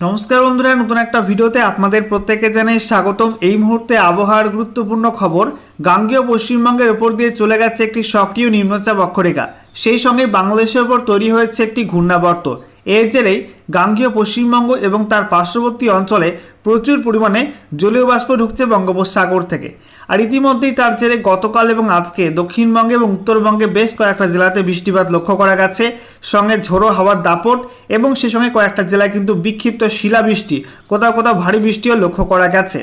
নমস্কার বন্ধুরা, নতুন একটা ভিডিওতে আপনাদের প্রত্যেকে জানাই স্বাগতম। এই মুহূর্তে আবহাওয়ার গুরুত্বপূর্ণ খবর, গাঙ্গীয় পশ্চিমবঙ্গের ওপর দিয়ে চলে গেছে একটি সক্রিয় নিম্নচাপ অক্ষরেখা। সেই সঙ্গে বাংলাদেশের ওপর তৈরি হয়েছে একটি ঘূর্ণাবর্ত। এর জেরেই গাঙ্গেয় পশ্চিমবঙ্গ এবং তার পার্শ্ববর্তী অঞ্চলে প্রচুর পরিমাণে জলীয় বাষ্প ঢুকছে বঙ্গোপসাগর থেকে। আর ইতিমধ্যেই তার জেরে গতকাল এবং আজকে দক্ষিণবঙ্গে এবং উত্তরবঙ্গে বেশ কয়েকটা জেলাতে বৃষ্টিপাত লক্ষ্য করা গেছে। সঙ্গে ঝোড়ো হাওয়ার দাপট এবং সে সঙ্গে কয়েকটা জেলায় কিন্তু বিক্ষিপ্ত শিলাবৃষ্টি, কোথাও কোথাও ভারী বৃষ্টিও লক্ষ্য করা গেছে।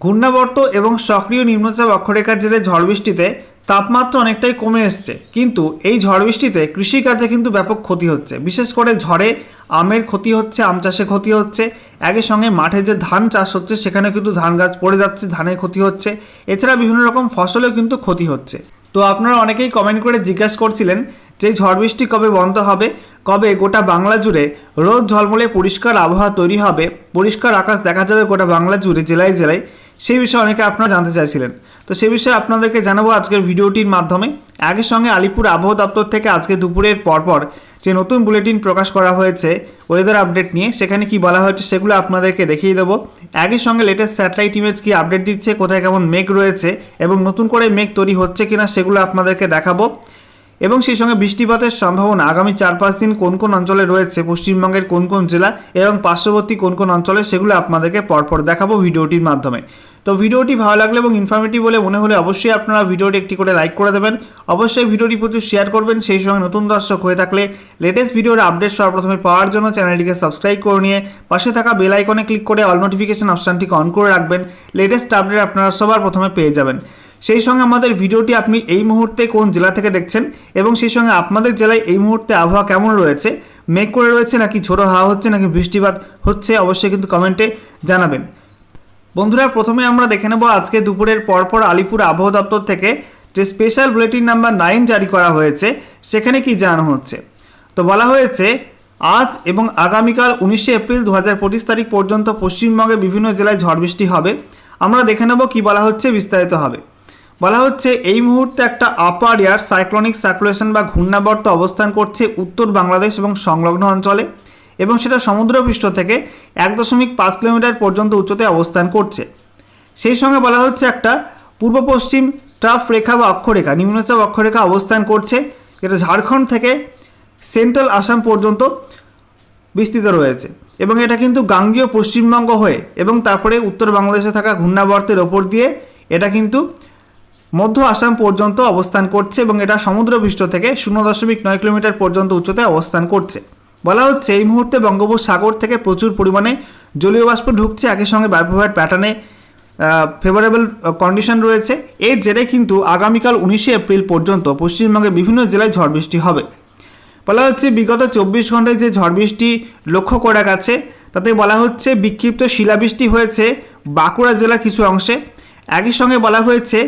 ঘূর্ণাবর্ত এবং সক্রিয় নিম্নচাপ অক্ষরেখার জেরে ঝড় বৃষ্টিতে তাপমাত্রা অনেকটাই কমে এসছে। কিন্তু এই ঝড় বৃষ্টিতে কৃষিকাজে কিন্তু ব্যাপক ক্ষতি হচ্ছে। বিশেষ করে ঝড়ে আমের ক্ষতি হচ্ছে, আম চাষে ক্ষতি হচ্ছে। একই সঙ্গে মাঠে যে ধান চাষ হচ্ছে সেখানে কিন্তু ধান গাছ পড়ে যাচ্ছে ধানের ক্ষতি হচ্ছে। এছাড়া বিভিন্ন রকম ফসলেও কিন্তু ক্ষতি হচ্ছে। তো আপনারা অনেকেই কমেন্ট করে জিজ্ঞাসা করছিলেন যে, ঝড় বৃষ্টি কবে বন্ধ হবে? কবে গোটা বাংলা জুড়ে রোদ ঝলমলে পরিষ্কার আবহাওয়া তৈরি হবে? পরিষ্কার আকাশ দেখা যাবে গোটা বাংলা জুড়ে, জেলায় জেলায়। সেই বিষয়ে অনেকে আপনারা জানতে চাইছিলেন। তো সে বিষয়ে আপনাদেরকে জানাব আজকের ভিডিওটির মাধ্যমে। আগের সঙ্গে আলিপুর আবহাওয়া দপ্তর থেকে আজকে দুপুরের পরপর যে নতুন বুলেটিন প্রকাশ করা হয়েছে ওয়েদার আপডেট নিয়ে, সেখানে কি বলা হয়েছে সেগুলো আপনাদেরকে দেখিয়ে দেবো। একই সঙ্গে লেটেস্ট স্যাটেলাইট ইমেজ কি আপডেট দিচ্ছে, কোথায় কেমন মেঘ রয়েছে এবং নতুন করে মেঘ তৈরি হচ্ছে কিনা সেগুলো আপনাদেরকে দেখাবো। এবং সেই সঙ্গে বৃষ্টিপাতের সম্ভাবনা, আগামী চার পাঁচ দিন কোন কোন অঞ্চলে রয়েছে, পশ্চিমবঙ্গের কোন কোন জেলা এবং পার্শ্ববর্তী কোন কোন অঞ্চলে, সেগুলো আপনাদেরকে পরপর দেখাবো ভিডিওটির মাধ্যমে। তো ভিডিওটি ভালো লাগলে এবং ইনফরমেটিভ বলে মনে হলে অবশ্যই আপনারা ভিডিওটি একটি করে লাইক করে দেবেন। অবশ্যই ভিডিওটি প্রচুর শেয়ার করবেন, সেই সঙ্গে নতুন দর্শক হয়ে থাকলে লেটেস্ট ভিডিওর আপডেট সর্বপ্রথমে পাওয়ার জন্য চ্যানেলটিকে সাবস্ক্রাইব করে নিয়ে পাশে থাকা বেল আইকনে ক্লিক করে অল নোটিফিকেশন অপশানটিকে অন করে রাখবেন লেটেস্ট আপডেট আপনারা সবার প্রথমে পেয়ে যাবেন। সেই সঙ্গে আমাদের ভিডিওটি আপনি এই মুহূর্তে কোন জেলা থেকে দেখছেন এবং সেই সঙ্গে আপনাদের জেলায় এই মুহূর্তে আবহাওয়া কেমন রয়েছে, মেঘ করে রয়েছে নাকি ঝোড়ো হাওয়া হচ্ছে নাকি বৃষ্টিপাত হচ্ছে অবশ্যই কিন্তু কমেন্টে জানাবেন। বন্ধুরা, প্রথমে আমরা দেখে নেব আজকে দুপুরের পরপর আলিপুর আবহাওয়া দপ্তর থেকে যে স্পেশাল বুলেটিন নাম্বার নাইন জারি করা হয়েছে, সেখানে কি জানানো হচ্ছে? তো বলা হয়েছে, আজ এবং আগামীকাল উনিশে এপ্রিল দু হাজার পঁচিশ তারিখ পর্যন্ত পশ্চিমবঙ্গের বিভিন্ন জেলায় ঝড় বৃষ্টি হবে। আমরা দেখে নেব কি বলা হচ্ছে, বিস্তারিত হবে। বলা হচ্ছে, এই মুহূর্তে একটা আপার এয়ার সাইক্লোনিক সার্কুলেশন বা ঘূর্ণাবর্ত অবস্থান করছে উত্তর বাংলাদেশ এবং সংলগ্ন অঞ্চলে। এবং সেটা সমুদ্রপৃষ্ঠ থেকে এক দশমিক পাঁচ কিলোমিটার পর্যন্ত উচ্চতে অবস্থান করছে। সেই সঙ্গে বলা হচ্ছে একটা পূর্ব পশ্চিম ট্রাফ রেখা বা অক্ষরেখা, নিম্নচাপ অক্ষরেখা অবস্থান করছে। যেটা ঝাড়খণ্ড থেকে সেন্ট্রাল আসাম পর্যন্ত বিস্তৃত রয়েছে এবং এটা কিন্তু গাঙ্গীয় পশ্চিমবঙ্গ হয়ে এবং তারপরে উত্তর বাংলাদেশে থাকা ঘূর্ণাবর্তের ওপর দিয়ে এটা কিন্তু মধ্য আসাম পর্যন্ত অবস্থান করছে এবং এটা সমুদ্রপৃষ্ঠ থেকে শূন্য দশমিক নয় কিলোমিটার পর্যন্ত উচ্চতে অবস্থান করছে। বলা হচ্ছে, এই মুহূর্তে বঙ্গোপসাগর থেকে প্রচুর পরিমাণে জলীয় বাষ্প ঢুকছে। একই সঙ্গে বায়ুপ্রবাহের প্যাটার্নে ফেভারেবল কন্ডিশন রয়েছে। এর জেরে কিন্তু আগামীকাল উনিশে এপ্রিল পর্যন্ত পশ্চিমবঙ্গের বিভিন্ন জেলায় ঝড় বৃষ্টি হবে। বলা হচ্ছে, বিগত চব্বিশ ঘন্টায় যে ঝড় বৃষ্টি লক্ষ্য করা গেছে, তাতে বলা হচ্ছে, বিক্ষিপ্ত শিলাবৃষ্টি হয়েছে বাঁকুড়া জেলার কিছু অংশে। একই সঙ্গে বলা হয়েছে,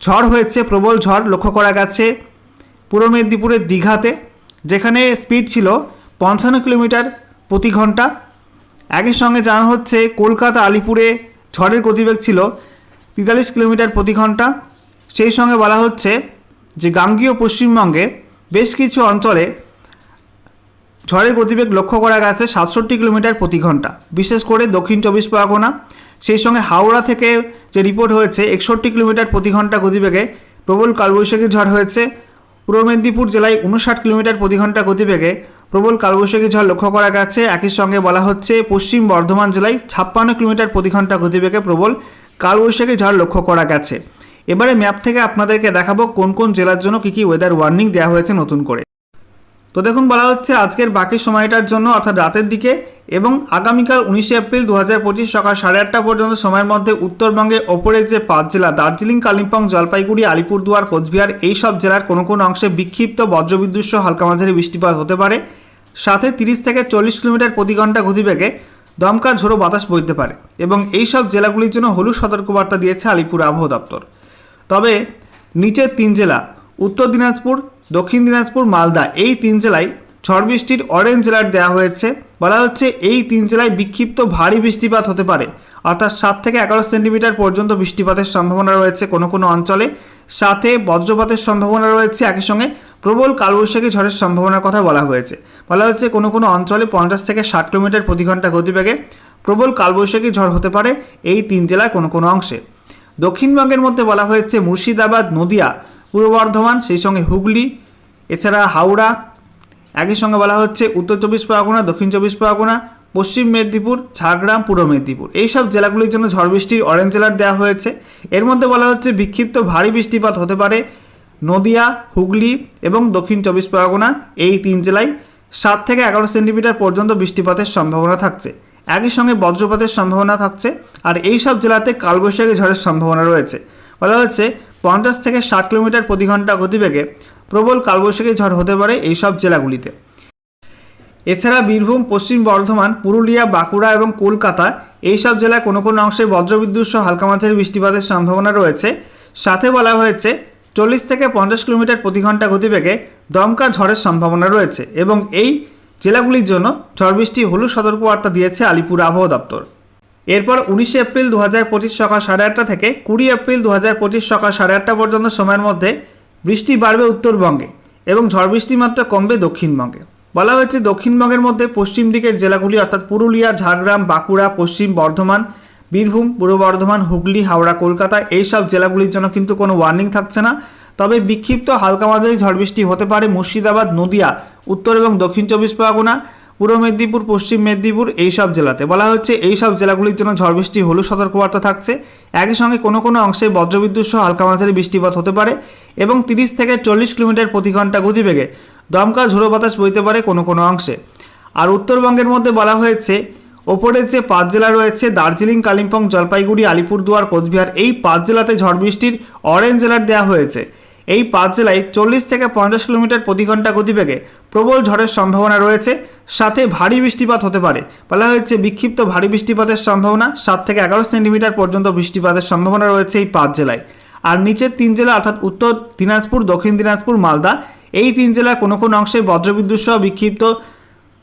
ঝড় হয়েছে, প্রবল ঝড় লক্ষ্য করা গেছে পূর্ব মেদিনীপুরের দীঘাতে, যেখানে স্পিড ছিল পঞ্চান্ন কিলোমিটার প্রতি ঘণ্টা। একই সঙ্গে জানা হচ্ছে, কলকাতা আলিপুরে ঝড়ের গতিবেগ ছিল তেতাল্লিশ কিলোমিটার প্রতি ঘণ্টা। সেই সঙ্গে বলা হচ্ছে যে, গাঙ্গীয় পশ্চিমবঙ্গে বেশ কিছু অঞ্চলে ঝড়ের গতিবেগ লক্ষ্য করা গেছে সাতষট্টি কিলোমিটার প্রতি ঘণ্টা, বিশেষ করে দক্ষিণ চব্বিশ পরগনা। সেই সঙ্গে হাওড়া থেকে যে রিপোর্ট হয়েছে, একষট্টি কিলোমিটার প্রতি ঘণ্টা গতিবেগে প্রবল কালবৈশাখী ঝড় হয়েছে। পূর্ব মেদিনীপুর জেলায় উনষাট কিলোমিটার প্রতি ঘণ্টা গতিবেগে প্রবল কালবৈশাখী ঝড় লক্ষ্য করা গেছে। একই সঙ্গে বলা হচ্ছে, পশ্চিম বর্ধমান জেলায় ছাপ্পান্ন কিলোমিটার প্রতি ঘণ্টা গতিবেগে প্রবল কালবৈশাখী ঝড় লক্ষ্য করা গেছে। এবারে ম্যাপ থেকে আপনাদেরকে দেখাবো কোন কোন জেলার জন্য কী কী ওয়েদার ওয়ার্নিং দেওয়া হয়েছে নতুন করে। তো দেখুন, বলা হচ্ছে আজকের বাকি সময়টার জন্য, অর্থাৎ রাতের দিকে এবং আগামীকাল উনিশে এপ্রিল দু হাজার পঁচিশ সকাল সাড়ে আটটা পর্যন্ত সময়ের মধ্যে উত্তরবঙ্গের ওপরের যে পাঁচ জেলা, দার্জিলিং, কালিম্পং, জলপাইগুড়ি, আলিপুরদুয়ার, কোচবিহার এই সব জেলার কোনো কোনো অংশে বিক্ষিপ্ত বজ্রবিদ্যুৎ হালকা মাঝারি বৃষ্টিপাত হতে পারে। সাথে তিরিশ থেকে চল্লিশ কিলোমিটার প্রতি ঘণ্টা গতিবেগে দমকা ঝোড়ো বাতাস বইতে পারে এবং এই সব জেলাগুলির জন্য হলুদ সতর্কবার্তা দিয়েছে আলিপুর আবহাওয়া দপ্তর। তবে নিচের তিন জেলা, উত্তর দিনাজপুর, দক্ষিণ দিনাজপুর, মালদা, এই তিন জেলায় ঝড় বৃষ্টির অরেঞ্জ অ্যালার্ট দেওয়া হয়েছে। বলা হচ্ছে এই তিন জেলায় বিক্ষিপ্ত ভারী বৃষ্টিপাত হতে পারে। অর্থাৎ সাত থেকে এগারো সেন্টিমিটার পর্যন্ত বৃষ্টিপাতের সম্ভাবনা রয়েছে কোনো কোনো অঞ্চলে। সাথে বজ্রপাতের সম্ভাবনা রয়েছে একই সঙ্গে প্রবল কালবৈশাখী ঝড়ের সম্ভাবনার কথা বলা হয়েছে। বলা হচ্ছে কোনো কোনো অঞ্চলে পঞ্চাশ থেকে ষাট কিলোমিটার প্রতি ঘণ্টা গতিবেগে প্রবল কালবৈশাখী ঝড় হতে পারে এই তিন জেলার কোনো কোনো অংশে। দক্ষিণবঙ্গের মধ্যে বলা হয়েছে মুর্শিদাবাদ, নদিয়া, পূর্ব বর্ধমান, সেই সঙ্গে হুগলি, এছাড়া হাওড়া, একই সঙ্গে বলা হচ্ছে উত্তর চব্বিশ পরগনা, দক্ষিণ চব্বিশ পরগনা, পশ্চিম মেদিনীপুর, ঝাড়গ্রাম, পূর্ব মেদিনীপুর। এইসব জেলাগুলির জন্য ঝড় বৃষ্টির অরেঞ্জ অ্যালার্ট দেওয়া হয়েছে। এর মধ্যে বলা হচ্ছে বিক্ষিপ্ত ভারী বৃষ্টিপাত হতে পারে নদিয়া, হুগলি এবং দক্ষিণ চব্বিশ পরগনা এই তিন জেলায় সাত থেকে এগারো সেন্টিমিটার পর্যন্ত বৃষ্টিপাতের সম্ভাবনা থাকছে। একই সঙ্গে বজ্রপাতের সম্ভাবনা থাকছে আর এই সব জেলাতে কালবৈশাখী ঝড়ের সম্ভাবনা রয়েছে। বলা হচ্ছে পঞ্চাশ থেকে ষাট কিলোমিটার প্রতি ঘণ্টা গতিবেগে প্রবল কালবৈশাখী ঝড় হতে পারে এই সব জেলাগুলিতে। এছাড়া বীরভূম, পশ্চিম বর্ধমান, পুরুলিয়া, বাঁকুড়া এবং কলকাতা এইসব জেলায় কোনো কোনো অংশে বজ্রবিদ্যুৎ সহ হালকা মাঝারি বৃষ্টিপাতের সম্ভাবনা রয়েছে। সাথে বলা হয়েছে চল্লিশ থেকে পঞ্চাশ কিলোমিটার প্রতি ঘণ্টা গতিবেগে দমকা ঝড়ের সম্ভাবনা রয়েছে এবং এই জেলাগুলির জন্য ঝড় বৃষ্টি হলুদ সতর্কবার্তা দিয়েছে আলিপুর আবহাওয়া দপ্তর। এরপর উনিশে এপ্রিল দু হাজার পঁচিশ সকাল সাড়ে আটটা থেকে কুড়ি এপ্রিল দু হাজার পঁচিশ সকাল সাড়ে আটটা পর্যন্ত সময়ের মধ্যে বৃষ্টি বাড়বে উত্তরবঙ্গে এবং ঝড় বৃষ্টির মাত্রা কমবে দক্ষিণবঙ্গে। বলা হয়েছে দক্ষিণবঙ্গের মধ্যে পশ্চিম দিকের জেলাগুলি অর্থাৎ পুরুলিয়া, ঝাড়গ্রাম, বাঁকুড়া, পশ্চিম বর্ধমান বীরভূম, পূর্ব বর্ধমান, হুগলি, হাওড়া, কলকাতা এই সব জেলাগুলির জন্য কিন্তু কোনো ওয়ার্নিং থাকছে না। তবে বিক্ষিপ্ত হালকা মাঝারি ঝড় বৃষ্টি হতে পারে মুর্শিদাবাদ, নদিয়া, উত্তর এবং দক্ষিণ চব্বিশ পরগনা, পূর্ব মেদিনীপুর, পশ্চিম মেদিনীপুর এই সব জেলাতে। বলা হচ্ছে এই সব জেলাগুলির জন্য ঝড় বৃষ্টি হলুদ সতর্কবার্তা থাকছে। একই সঙ্গে কোনো কোনো অংশে বজ্রবিদ্যুৎ সহ হালকা মাঝারি বৃষ্টিপাত হতে পারে এবং তিরিশ থেকে চল্লিশ কিলোমিটার প্রতি ঘণ্টা গতিবেগে দমকা ঝোড়ো বাতাস বইতে পারে কোনো কোনো অংশে। আর উত্তরবঙ্গের মধ্যে বলা হয়েছে ওপরের যে পাঁচ জেলা রয়েছে, দার্জিলিং, কালিম্পং, জলপাইগুড়ি, আলিপুরদুয়ার, কোচবিহার, এই পাঁচ জেলাতে ঝড় বৃষ্টির অরেঞ্জ অ্যালার্ট দেওয়া হয়েছে। এই পাঁচ জেলায় চল্লিশ থেকে পঞ্চাশ কিলোমিটার প্রতি ঘণ্টা গতিবেগে প্রবল ঝড়ের সম্ভাবনা রয়েছে। সাথে ভারী বৃষ্টিপাত হতে পারে। বলা হয়েছে, বিক্ষিপ্ত ভারী বৃষ্টিপাতের সম্ভাবনা সাত থেকে এগারো সেন্টিমিটার পর্যন্ত বৃষ্টিপাতের সম্ভাবনা রয়েছে এই পাঁচ জেলায়। আর নিচের তিন জেলা, অর্থাৎ উত্তর দিনাজপুর, দক্ষিণ দিনাজপুর, মালদা, এই তিন জেলার কোনো কোনো অংশে বজ্রবিদ্যুৎ সহ বিক্ষিপ্ত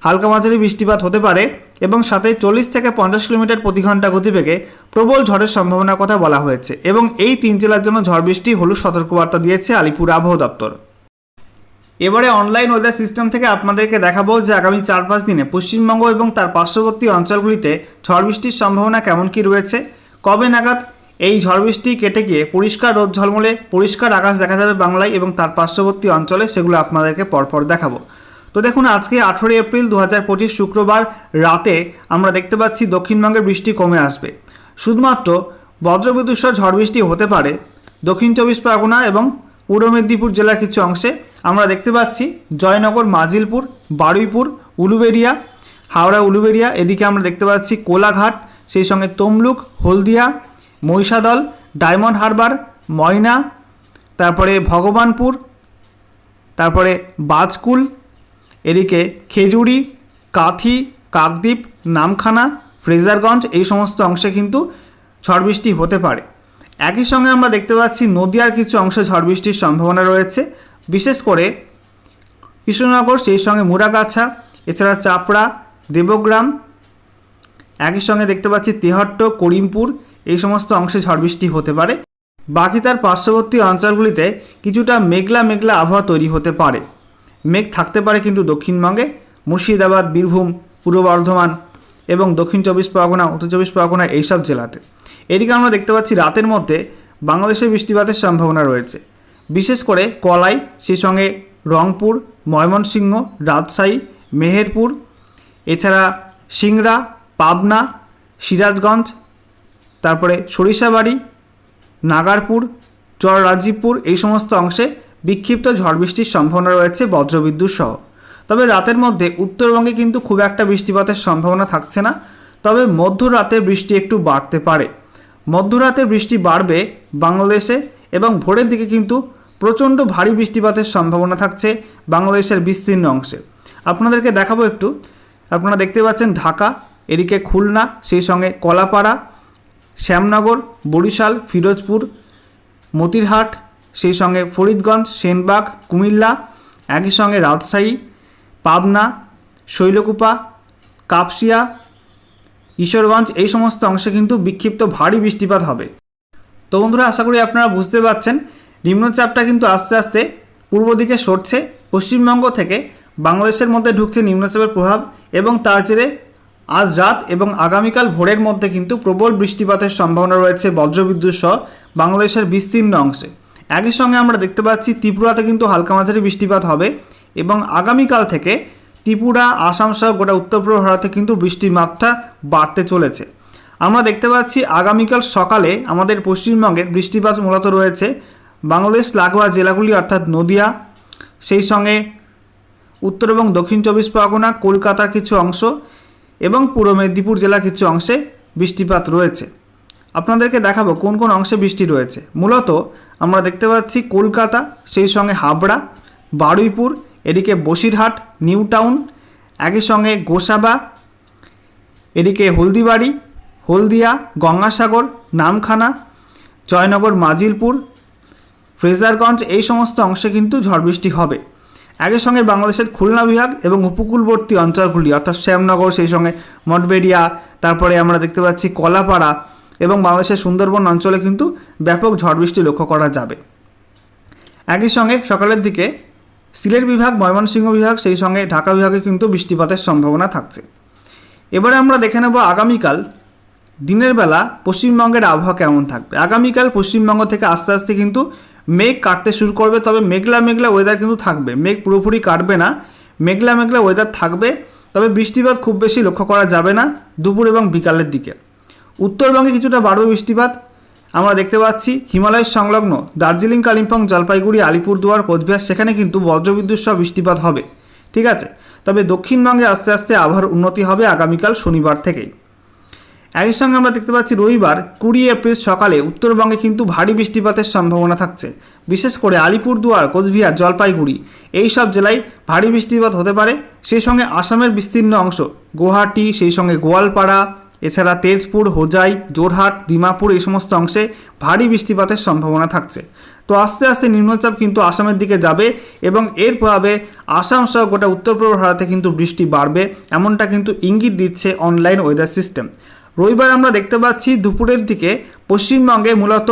হালকা মাঝারি বৃষ্টিপাত হতে পারে। এবং সাথে চল্লিশ থেকে পঞ্চাশ কিলোমিটার প্রতি ঘণ্টা গতিবেগে প্রবল ঝড়ের সম্ভাবনার কথা বলা হয়েছে এবং এই তিন জেলার জন্য ঝড় বৃষ্টি, হলুদ সতর্কবার্তা দিয়েছে আলিপুর আবহাওয়া দপ্তর। এবারে অনলাইন ওয়েদার সিস্টেম থেকে আপনাদেরকে দেখাবো যে আগামী চার পাঁচ দিনে পশ্চিমবঙ্গ এবং তার পার্শ্ববর্তী অঞ্চলগুলিতে ঝড় বৃষ্টির সম্ভাবনা কেমন কি রয়েছে? কবে নাগাদ এই ঝড় বৃষ্টি কেটে গিয়ে পরিষ্কার রোদ ঝলমলে, পরিষ্কার আকাশ দেখা যাবে বাংলায় এবং তার পার্শ্ববর্তী অঞ্চলে সেগুলো আপনাদেরকে পরপর দেখাবো। তো দেখুন, আজকে আঠেরোই এপ্রিল দু হাজার পঁচিশ শুক্রবার রাতে আমরা দেখতে পাচ্ছি দক্ষিণবঙ্গের বৃষ্টি কমে আসবে। শুধুমাত্র বজ্রবিদ্যুৎ ঝড় বৃষ্টি হতে পারে দক্ষিণ চব্বিশ পরগনা এবং পূর্ব মেদিনীপুর জেলার কিছু অংশে। আমরা দেখতে পাচ্ছি জয়নগর, মাজিলপুর, বারুইপুর, উলুবেড়িয়া, হাওড়া, উলুবেড়িয়া, এদিকে আমরা দেখতে পাচ্ছি কোলাঘাট, সেই সঙ্গে তমলুক, হলদিয়া, মহিষাদল, ডায়মন্ড হারবার, ময়না, তারপরে ভগবানপুর, তারপরে বাজকুল এদিকে খেজুরি, কাথি, কাকদ্বীপ, নামখানা, ফ্রেজারগঞ্জ এই সমস্ত অংশে কিন্তু ঝড় বৃষ্টি হতে পারে। একই সঙ্গে আমরা দেখতে পাচ্ছি নদিয়ার কিছু অংশে ঝড় বৃষ্টির সম্ভাবনা রয়েছে। বিশেষ করে কৃষ্ণনগর, সেই সঙ্গে মুরাগাছা এছাড়া চাপড়া, দেবগ্রাম, একই সঙ্গে দেখতে পাচ্ছি তেহট্ট, করিমপুর, এই সমস্ত অংশে ঝড় বৃষ্টি হতে পারে। বাকি তার পার্শ্ববর্তী অঞ্চলগুলিতে কিছুটা মেঘলা মেঘলা আবহাওয়া তৈরি হতে পারে। মেঘ থাকতে পারে কিন্তু দক্ষিণবঙ্গে মুর্শিদাবাদ, বীরভূম, পূর্ব বর্ধমান এবং দক্ষিণ চব্বিশ পরগনা, উত্তর চব্বিশ পরগনা এইসব জেলাতে। এদিকে আমরা দেখতে পাচ্ছি রাতের মধ্যে বাংলাদেশে বৃষ্টিপাতের সম্ভাবনা রয়েছে। বিশেষ করে কলাই, সেই সঙ্গে রংপুর, ময়মনসিংহ, রাজশাহী, মেহেরপুর, এছাড়া সিংড়া, পাবনা, সিরাজগঞ্জ, তারপরে সরিষাবাড়ি, নাগারপুর চর রাজীবপুর এই সমস্ত অংশে বিক্ষিপ্ত ঝড় বৃষ্টির সম্ভাবনা রয়েছে বজ্রবিদ্যুৎ সহ। তবে রাতের মধ্যে উত্তরবঙ্গে কিন্তু খুব একটা বৃষ্টিপাতের সম্ভাবনা থাকছে না, তবে মধ্যরাতে বৃষ্টি একটু বাড়তে পারে। মধ্যরাতে বৃষ্টি বাড়বে বাংলাদেশে এবং ভোরের দিকে কিন্তু প্রচণ্ড ভারী বৃষ্টিপাতের সম্ভাবনা থাকছে বাংলাদেশের বিস্তীর্ণ অংশে। আপনাদেরকে দেখাবো একটু। আপনারা দেখতে পাচ্ছেন ঢাকা, এদিকে খুলনা, সেই সঙ্গে কলাপাড়া, শ্যামনগর, বরিশাল, ফিরোজপুর, মতিরহাট সেই সঙ্গে ফরিদগঞ্জ, সেনবাগ, কুমিল্লা, একই সঙ্গে রাজশাহী, পাবনা, শৈলকুপা, কাপসিয়া ঈশ্বরগঞ্জ এই সমস্ত অংশে কিন্তু বিক্ষিপ্ত ভারী বৃষ্টিপাত হবে। তো বন্ধুরা, আশা করি আপনারা বুঝতে পারছেন, নিম্নচাপটা কিন্তু আস্তে আস্তে পূর্ব দিকে সরছে, পশ্চিমবঙ্গ থেকে বাংলাদেশের মধ্যে ঢুকছে নিম্নচাপের প্রভাব এবং তার জেরে আজ রাত এবং আগামীকাল ভোরের মধ্যে কিন্তু প্রবল বৃষ্টিপাতের সম্ভাবনা রয়েছে বজ্রবিদ্যুৎ সহ বাংলাদেশের বিস্তীর্ণ অংশে। একই সঙ্গে আমরা দেখতে পাচ্ছি ত্রিপুরাতে কিন্তু হালকা মাঝারি বৃষ্টিপাত হবে এবং আগামীকাল থেকে ত্রিপুরা, আসাম সহ গোটা উত্তর পূর্ব ভারতে কিন্তু বৃষ্টির মাত্রা বাড়তে চলেছে। আমরা দেখতে পাচ্ছি আগামীকাল সকালে আমাদের পশ্চিমবঙ্গের বৃষ্টিপাত মূলত রয়েছে বাংলাদেশ, লাগোয়া জেলাগুলি অর্থাৎ নদিয়া, সেই সঙ্গে উত্তর এবং দক্ষিণ চব্বিশ পরগনা, কলকাতার কিছু অংশ এবং পূর্ব মেদিনীপুর জেলার কিছু অংশে বৃষ্টিপাত রয়েছে। আপনাদেরকে দেখাবো কোন কোন অংশে বৃষ্টি রয়েছে। মূলত আমরা দেখতে পাচ্ছি কলকাতা, সেই সঙ্গে হাবড়া, বারুইপুর, এদিকে বসিরহাট নিউ টাউন একই সঙ্গে গোসাবা, এদিকে হলদিবাড়ি, হলদিয়া, গঙ্গাসাগর, নামখানা, জয়নগর, মাজিলপুর, ফ্রেজারগঞ্জ, এই সমস্ত অংশে কিন্তু ঝড় বৃষ্টি হবে। একই সঙ্গে বাংলাদেশের খুলনা বিভাগ এবং উপকূলবর্তী অঞ্চলগুলি, অর্থাৎ শ্যামনগর, সেই সঙ্গে মঠবেড়িয়া, তারপরে আমরা দেখতে পাচ্ছি কলাপাড়া এবং বাংলাদেশের সুন্দরবন অঞ্চলে কিন্তু ব্যাপক ঝড় বৃষ্টি লক্ষ্য করা যাবে। একই সঙ্গে সকালের দিকে সিলেট বিভাগ, ময়মনসিংহ বিভাগ, সেই সঙ্গে ঢাকা বিভাগে কিন্তু বৃষ্টিপাতের সম্ভাবনা থাকছে। এবারে আমরা দেখে নেব আগামীকাল দিনের বেলা পশ্চিমবঙ্গের আবহাওয়া কেমন থাকবে। আগামীকাল পশ্চিমবঙ্গ থেকে আস্তে আস্তে কিন্তু মেঘ কাটতে শুরু করবে, তবে মেঘলা মেঘলা ওয়েদার কিন্তু থাকবে। মেঘ পুরোপুরি কাটবে না, মেঘলা মেঘলা ওয়েদার থাকবে, তবে বৃষ্টিপাত খুব বেশি লক্ষ্য করা যাবে না দুপুর এবং বিকালের দিকে। উত্তরবঙ্গে কিছুটা বাড়বে বৃষ্টিপাত। আমরা দেখতে পাচ্ছি হিমালয়ের সংলগ্ন দার্জিলিং, কালিম্পং, জলপাইগুড়ি, আলিপুরদুয়ার, কোচবিহার, সেখানে কিন্তু বজ্রবিদ্যুৎ সহ বৃষ্টিপাত হবে। ঠিক আছে? তবে দক্ষিণবঙ্গে আস্তে আস্তে আবহাওয়ার উন্নতি হবে আগামীকাল শনিবার থেকেই। একই সঙ্গে আমরা দেখতে পাচ্ছি রবিবার, কুড়ি এপ্রিল সকালে উত্তরবঙ্গে কিন্তু ভারী বৃষ্টিপাতের সম্ভাবনা থাকছে। বিশেষ করে আলিপুরদুয়ার, কোচবিহার, জলপাইগুড়ি এই সব জেলায় ভারী বৃষ্টিপাত হতে পারে। সেই সঙ্গে আসামের বিস্তীর্ণ অংশ, গুয়াহাটি, সেই সঙ্গে গোয়ালপাড়া এছাড়া তেজপুর, হোজাই জোরহাট ডিমাপুর এই সমস্ত অংশে ভারী বৃষ্টিপাতের সম্ভাবনা থাকছে। তো আস্তে আস্তে নিম্নচাপ কিন্তু আসামের দিকে যাবে এবং এর প্রভাবে আসাম সহ গোটা উত্তর পূর্ব ভারতে কিন্তু বৃষ্টি বাড়বে, এমনটা কিন্তু ইঙ্গিত দিচ্ছে অনলাইন ওয়েদার সিস্টেম রবিবার আমরা দেখতে পাচ্ছি দুপুরের দিকে পশ্চিমবঙ্গে মূলত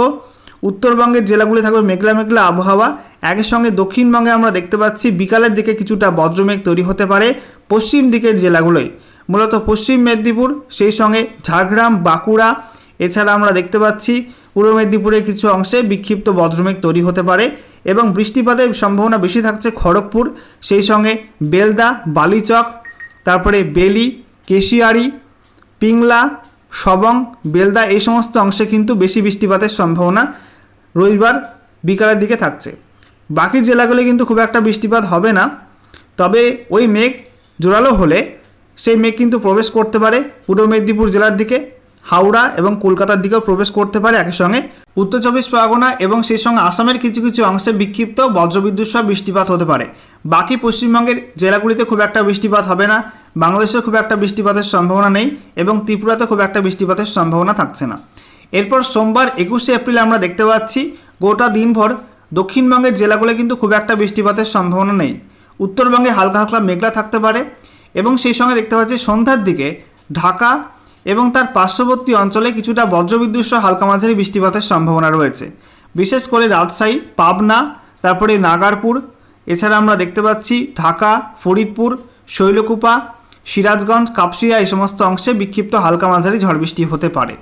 উত্তরবঙ্গের জেলাগুলি থাকবে মেঘলা মেঘলা আবহাওয়া। একই সঙ্গে দক্ষিণবঙ্গে আমরা দেখতে পাচ্ছি বিকালের দিকে কিছুটা বজ্রমেঘ তৈরি হতে পারে পশ্চিম দিকের জেলাগুলোই মূলত পশ্চিম মেদিনীপুর, সেই সঙ্গে ঝাড়গ্রাম, বাঁকুড়া, এছাড়া আমরা দেখতে পাচ্ছি পূর্ব মেদিনীপুরের কিছু অংশে বিক্ষিপ্ত বজ্রমেঘ তৈরি হতে পারে এবং বৃষ্টিপাতের সম্ভাবনা বেশি থাকছে খড়গপুর, সেই সঙ্গে বেলদা, বালিচক, তারপরে বেলি, কেশিয়ারি, পিংলা, সবং, বেলদা এই সমস্ত অংশে কিন্তু বেশি বৃষ্টিপাতের সম্ভাবনা রবিবার বিকালের দিকে থাকছে। বাকি জেলাগুলি কিন্তু খুব একটা বৃষ্টিপাত হবে না, তবে ওই মেঘ জোরালো হলে সেই মেঘ কিন্তু প্রবেশ করতে পারে পূর্ব মেদিনীপুর জেলার দিকে, হাওড়া এবং কলকাতার দিকেও প্রবেশ করতে পারে একই সঙ্গে। উত্তর চব্বিশ পরগনা এবং সেই সঙ্গে আসামের কিছু কিছু অংশে বিক্ষিপ্ত বজ্রবিদ্যুৎ সহ বৃষ্টিপাত হতে পারে। বাকি পশ্চিমবঙ্গের জেলাগুলিতে খুব একটা বৃষ্টিপাত হবে না বাংলাদেশে খুব একটা বৃষ্টিপাতের সম্ভাবনা নেই এবং ত্রিপুরাতে খুব একটা বৃষ্টিপাতের সম্ভাবনা থাকছে না। এরপর সোমবার একুশে এপ্রিল আমরা দেখতে পাচ্ছি গোটা দিনভর দক্ষিণবঙ্গের জেলাগুলো কিন্তু খুব একটা বৃষ্টিপাতের সম্ভাবনা নেই। উত্তরবঙ্গে হালকা হালকা মেঘলা থাকতে পারে এবং সেই সঙ্গে দেখতে পাচ্ছি সন্ধ্যার দিকে ঢাকা এবং তার পার্শ্ববর্তী অঞ্চলে কিছুটা বজ্রবিদ্যুৎ সহ হালকা মাঝারি বৃষ্টিপাতের সম্ভাবনা রয়েছে। বিশেষ করে রাজশাহী, পাবনা, তারপরে নাগারপুর, এছাড়া আমরা দেখতে পাচ্ছি ঢাকা, ফরিদপুর, শৈলকুপা, সিরাজগঞ্জ, কাপসিয়া এই সমস্ত অংশে বিক্ষিপ্ত হালকা মাঝারি ঝড় বৃষ্টি হতে পারে।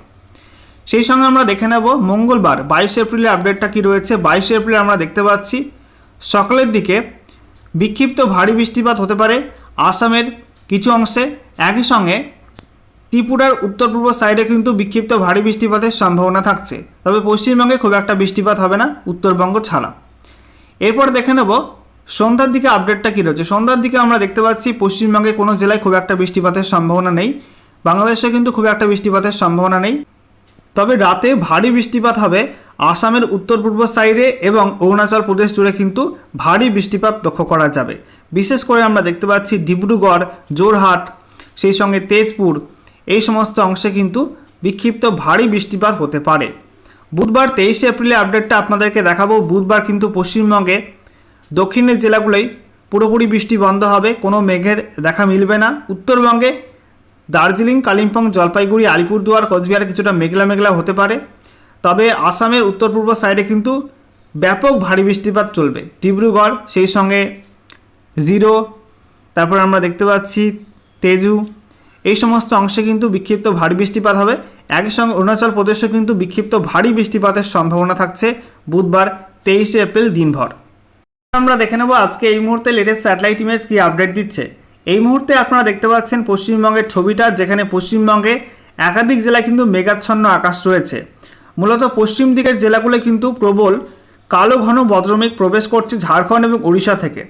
সেই সঙ্গে আমরা দেখে নেব মঙ্গলবার, বাইশে এপ্রিলের আপডেটটা কি রয়েছে? বাইশে এপ্রিল আমরা দেখতে পাচ্ছি সকালের দিকে বিক্ষিপ্ত ভারী বৃষ্টিপাত হতে পারে। আসামের কিছু অংশে একই সঙ্গে ত্রিপুরার উত্তর পূর্ব সাইডে কিন্তু বিক্ষিপ্ত ভারী বৃষ্টিপাতের সম্ভাবনা থাকছে। তবে পশ্চিমবঙ্গে খুব একটা বৃষ্টিপাত হবে না, উত্তরবঙ্গ ছাড়া। এরপর দেখে নেব সন্ধ্যার দিকে আপডেটটা কী রয়েছে। সন্ধ্যার দিকে আমরা দেখতে পাচ্ছি পশ্চিমবঙ্গে কোনো জেলায় খুব একটা বৃষ্টিপাতের সম্ভাবনা নেই। বাংলাদেশে কিন্তু খুব একটা বৃষ্টিপাতের সম্ভাবনা নেই। তবে রাতে ভারী বৃষ্টিপাত হবে আসামের উত্তর পূর্ব সাইডে এবং অরুণাচল প্রদেশ জুড়ে কিন্তু ভারী বৃষ্টিপাত লক্ষ্য করা যাবে। বিশেষ করে আমরা দেখতে পাচ্ছি ডিব্রুগড় জোরহাট সেই সঙ্গে তেজপুর, এই সমস্ত অংশে কিন্তু বিক্ষিপ্ত ভারী বৃষ্টিপাত হতে পারে। বুধবার তেইশে এপ্রিলে আপডেটটা আপনাদেরকে দেখাবো। বুধবার কিন্তু পশ্চিমবঙ্গে, দক্ষিণের জেলাগুলোই পুরোপুরি বৃষ্টি বন্ধ হবে, কোনো মেঘের দেখা মিলবে না। উত্তরবঙ্গে দার্জিলিং, কালিম্পং, জলপাইগুড়ি, আলিপুরদুয়ার, কোচবিহার কিছুটা মেঘলা মেঘলা হতে পারে। তবে আসামের উত্তর পূর্ব সাইডে কিন্তু ব্যাপক ভারী বৃষ্টিপাত চলবে। ডিব্রুগড় সেই সঙ্গে জিরো, তারপর আমরা দেখতে পাচ্ছি তেজু, এই সমস্ত অংশে কিন্তু বিক্ষিপ্ত ভারী বৃষ্টিপাত হবে। একই সঙ্গে অরুণাচল প্রদেশেও কিন্তু বিক্ষিপ্ত ভারী বৃষ্টিপাতের সম্ভাবনা থাকছে বুধবার, তেইশে এপ্রিল দিনভর। আমরা দেখে নেব আজকে এই মুহূর্তে লেটেস্ট স্যাটেলাইট ইমেজ কি আপডেট দিচ্ছে। এই মুহূর্তে আপনারা দেখতে পাচ্ছেন পশ্চিমবঙ্গের ছবিটা, যেখানে পশ্চিমবঙ্গে একাধিক জেলায় কিন্তু মেঘাচ্ছন্ন আকাশ রয়েছে। মূলত পশ্চিম দিকের জেলাগুলো কিন্তু প্রবল কালো ঘন বজ্রমেঘ প্রবেশ করছে ঝাড়খণ্ড এবং ওড়িশা থেকে।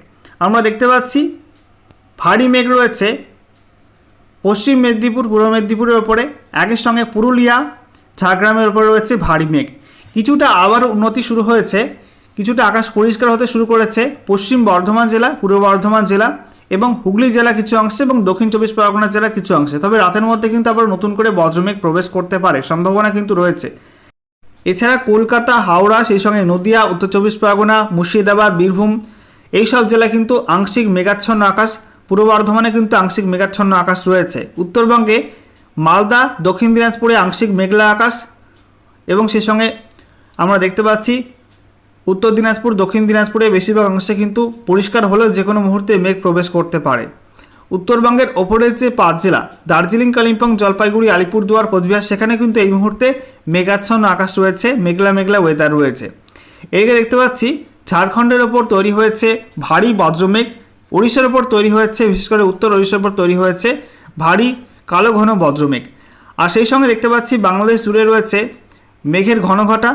আমরা দেখতে পাচ্ছি ভারী মেঘ রয়েছে পশ্চিম মেদিনীপুর, পূর্ব মেদিনীপুরের ওপরে। একই সঙ্গে পুরুলিয়া, ঝাড়গ্রামের ওপরে রয়েছে ভারী মেঘ। কিছুটা আবার উন্নতি শুরু হয়েছে, কিছুটা আকাশ পরিষ্কার হতে শুরু করেছে পশ্চিম বর্ধমান জেলা, পূর্ব বর্ধমান জেলা এবং হুগলি জেলা কিছু অংশে এবং দক্ষিণ চব্বিশ পরগনা জেলা কিছু অংশে। তবে রাতের মধ্যে কিন্তু আবার নতুন করে বজ্রমেঘ প্রবেশ করতে পারে, সম্ভাবনা কিন্তু রয়েছে। এছাড়া কলকাতা, হাওড়া, সেই সঙ্গে নদিয়া, উত্তর চব্বিশ পরগনা, মুর্শিদাবাদ, বীরভূম এই সব জেলায় কিন্তু আংশিক মেঘাচ্ছন্ন আকাশ, পূর্ব বর্ধমানে কিন্তু আংশিক মেঘাচ্ছন্ন আকাশ রয়েছে। উত্তরবঙ্গে মালদা, দক্ষিণ দিনাজপুরে আংশিক মেঘলা আকাশ এবং সেই সঙ্গে আমরা দেখতে পাচ্ছি উত্তর দিনাজপুর, দক্ষিণ দিনাজপুরে বেশিরভাগ অংশে কিন্তু পরিষ্কার হলেও যে কোনো মুহূর্তে মেঘ প্রবেশ করতে পারে। উত্তরবঙ্গের ওপরের যে পাঁচ জেলা, দার্জিলিং, কালিম্পং, জলপাইগুড়ি, আলিপুরদুয়ার, কোচবিহার, সেখানে কিন্তু এই মুহূর্তে মেঘাচ্ছন্ন আকাশ রয়েছে, মেঘলা মেঘলা ওয়েদার রয়েছে। এদিকে দেখতে পাচ্ছি, ঝাড়খণ্ডের ওপর তৈরি হয়েছে ভারী বজ্রমেঘ, উড়িষ্যার ওপর তৈরি হয়েছে, বিশেষ করে উত্তর উড়িষ্যার ওপর তৈরি হয়েছে ভারী কালো ঘন বজ্রমেঘ। আর সেই সঙ্গে দেখতে পাচ্ছি, বাংলাদেশ জুড়ে রয়েছে মেঘের ঘন ঘটা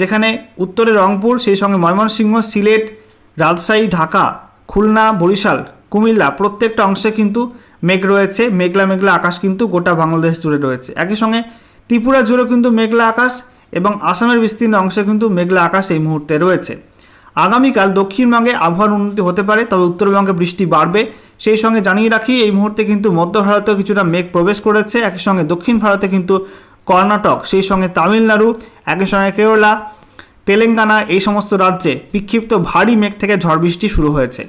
যেখানে উত্তরে রংপুর, সেই সঙ্গে ময়মনসিংহ, সিলেট, রাজশাহী, ঢাকা, খুলনা, বরিশাল কুমিল্লা, প্রত্যেকটা অংশে কিন্তু মেঘ রয়েছে, মেঘলা মেঘলা আকাশ কিন্তু গোটা বাংলাদেশ জুড়ে রয়েছে। একই সঙ্গে ত্রিপুরা জুড়েও কিন্তু মেঘলা আকাশ এবং আসামের বিস্তীর্ণ অংশে কিন্তু মেঘলা আকাশ এই মুহূর্তে রয়েছে। আগামীকাল দক্ষিণবঙ্গে আবহাওয়ার উন্নতি হতে পারে, তবে উত্তরবঙ্গে বৃষ্টি বাড়বে। সেই সঙ্গে জানিয়ে রাখি, এই মুহূর্তে কিন্তু মধ্য ভারতেও কিছুটা মেঘ প্রবেশ করেছে। একই সঙ্গে দক্ষিণ ভারতে কিন্তু কর্ণাটক, সেই সঙ্গে তামিলনাড়ু, একই সঙ্গে কেরলা, তেলেঙ্গানা, এই সমস্ত রাজ্যে বিক্ষিপ্ত ভারী মেঘ থেকে ঝড় বৃষ্টি শুরু হয়েছে।